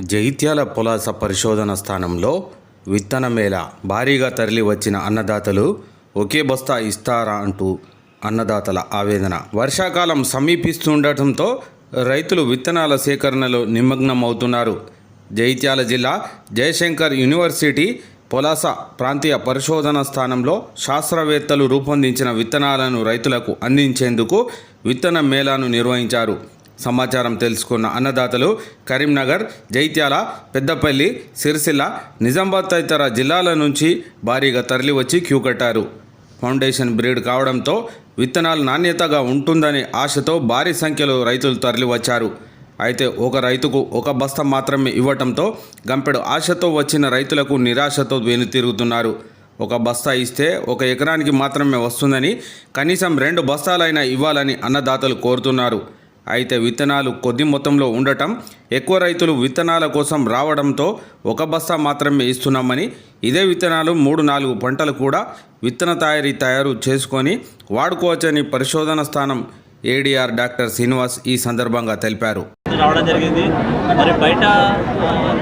జైత్యాల పొలాస పరిశోధన స్థానంలో విత్తన మేళ భారీగా తరలి వచ్చిన అన్నదాతలు ఒకే బస్తా ఇస్తారా అంటూ అన్నదాతల ఆవేదన. వర్షాకాలం సమీపిస్తుండటంతో రైతులు విత్తనాల సేకరణలో నిమగ్నమవుతున్నారు. జైత్యాల జిల్లా జయశంకర్ యూనివర్సిటీ పొలాస ప్రాంతీయ పరిశోధన స్థానంలో శాస్త్రవేత్తలు రూపొందించిన విత్తనాలను రైతులకు అందించేందుకు విత్తన మేళాను నిర్వహించారు. సమాచారం తెలుసుకున్న అన్నదాతలు కరీంనగర్ జైత్యాల పెద్దపల్లి సిరిసిల్ల నిజామాబాద్ తదితర జిల్లాల నుంచి భారీగా తరలివచ్చి క్యూ కట్టారు. ఫౌండేషన్ బ్రీడ్ కావడంతో విత్తనాలు నాణ్యతగా ఉంటుందనే ఆశతో భారీ సంఖ్యలో రైతులు తరలివచ్చారు. అయితే ఒక రైతుకు ఒక బస్తా మాత్రమే ఇవ్వటంతో గంపెడు ఆశతో వచ్చిన రైతులకు నిరాశతో వెనుతిరుగుతున్నారు ఒక బస్తా ఇస్తే ఒక ఎకరానికి మాత్రమే వస్తుందని కనీసం రెండు బస్తాలైనా ఇవ్వాలని అన్నదాతలు కోరుతున్నారు. అయితే విత్తనాలు కొద్ది మొత్తంలో ఉండటం ఎక్కువ రైతులు విత్తనాల కోసం రావడంతో ఒక బస్తా మాత్రమే ఇస్తున్నామని ఇదే విత్తనాలు మూడు నాలుగు పంటలు కూడా విత్తన తయారీ తయారు చేసుకొని వాడుకోవచ్చని పరిశోధన స్థానం ఏడీఆర్ డాక్టర్ శ్రీనివాస్ ఈ సందర్భంగా తెలిపారు. రావడం జరిగింది. మరి బయట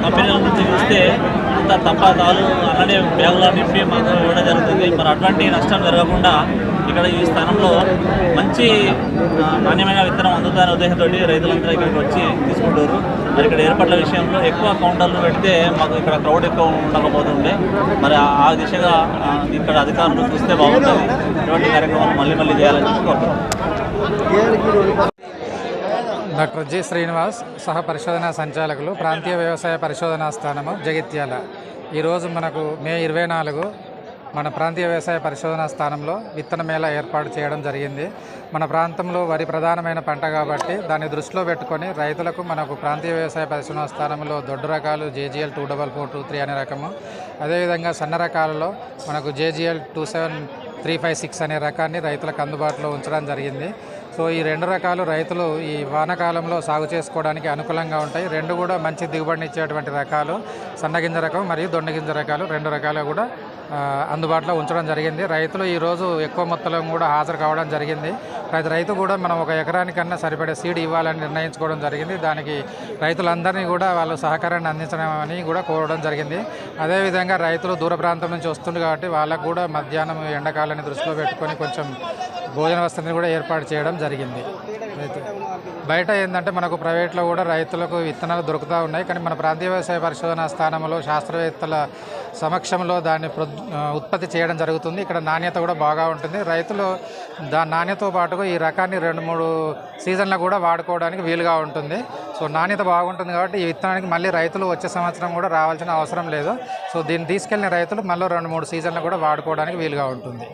కంపెనీల నుంచి చూస్తే అంత తంపాకాలు అలానే బ్యాగులో నింపి మాకు ఇవ్వడం జరుగుతుంది. మరి అటువంటి నష్టం జరగకుండా ఇక్కడ ఈ స్థానంలో మంచి నాణ్యమైన విత్తనం అందుతుందనే ఉద్దేశంతో రైతులందరూ ఇక్కడికి వచ్చి తీసుకుంటారు మరి ఇక్కడ ఏర్పాట్ల విషయంలో ఎక్కువ కౌంటర్లు పెడితే మాకు ఇక్కడ క్రౌడ్ ఎక్కువ ఉండకపోతుండే. మరి ఆ- దిశగా ఇక్కడ అధికారులు చూస్తే బాగుంటుంది. ఇటువంటి కార్యక్రమాలు మళ్ళీ మళ్ళీ చేయాలని కోరుతున్నాం. డాక్టర్ జి శ్రీనివాస్ సహ పరిశోధనా సంచాలకులు ప్రాంతీయ వ్యవసాయ పరిశోధనా స్థానము జగిత్యాల. ఈరోజు మనకు మే ఇరవై నాలుగు మన ప్రాంతీయ వ్యవసాయ పరిశోధనా స్థానంలో విత్తన మేళ ఏర్పాటు చేయడం జరిగింది. మన ప్రాంతంలో వరి ప్రధానమైన పంట కాబట్టి దాన్ని దృష్టిలో పెట్టుకొని రైతులకు మనకు ప్రాంతీయ వ్యవసాయ పరిశోధనా స్థానంలో దొడ్డు రకాలు JGL two double four two three అనే రకము అదేవిధంగా సన్న రకాలలో మనకు JGL two seven three five six అనే రకాన్ని రైతులకు అందుబాటులో ఉంచడం జరిగింది. సో ఈ రెండు రకాలు రైతులు ఈ వానకాలంలో సాగు చేసుకోవడానికి అనుకూలంగా ఉంటాయి. రెండు కూడా మంచి దిగుబడిని ఇచ్చేటువంటి రకాలు. సన్నగింజ రకం మరియు దొండగింజ రకాలు రెండు రకాలు కూడా అందుబాటులో ఉంచడం జరిగింది. రైతులు ఈరోజు ఎక్కువ మొత్తంలో కూడా హాజరు కావడం జరిగింది. ప్రతి రైతు కూడా మనం ఒక ఎకరానికన్నా సరిపడే సీడ్ ఇవ్వాలని నిర్ణయించుకోవడం జరిగింది. దానికి రైతులందరినీ కూడా వాళ్ళు సహకారాన్ని అందించడమని కూడా కోరడం జరిగింది. అదేవిధంగా రైతులు దూర ప్రాంతం నుంచి వస్తుంది కాబట్టి వాళ్ళకు కూడా మధ్యాహ్నం ఎండాకాలాన్ని దృష్టిలో పెట్టుకొని కొంచెం భోజన వసతిని కూడా ఏర్పాటు చేయడం జరిగింది. బయట ఏంటంటే మనకు ప్రైవేట్లో కూడా రైతులకు విత్తనాలు దొరుకుతూ ఉన్నాయి. కానీ మన ప్రాంతీయ వ్యవసాయ పరిశోధన స్థానంలో శాస్త్రవేత్తల సమక్షంలో దాన్ని ఉత్పత్తి చేయడం జరుగుతుంది. ఇక్కడ నాణ్యత కూడా బాగా ఉంటుంది. రైతులు దా నాణ్యతతో పాటుగా ఈ రకాన్ని రెండు మూడు సీజన్లు కూడా వాడుకోవడానికి వీలుగా ఉంటుంది. సో నాణ్యత బాగుంటుంది కాబట్టి ఈ విత్తనానికి మళ్ళీ రైతులు వచ్చే సంవత్సరం కూడా రావాల్సిన అవసరం లేదు. సో దీన్ని తీసుకెళ్ళిన రైతులు మళ్ళీ రెండు మూడు సీజన్లు కూడా వాడుకోవడానికి వీలుగా ఉంటుంది.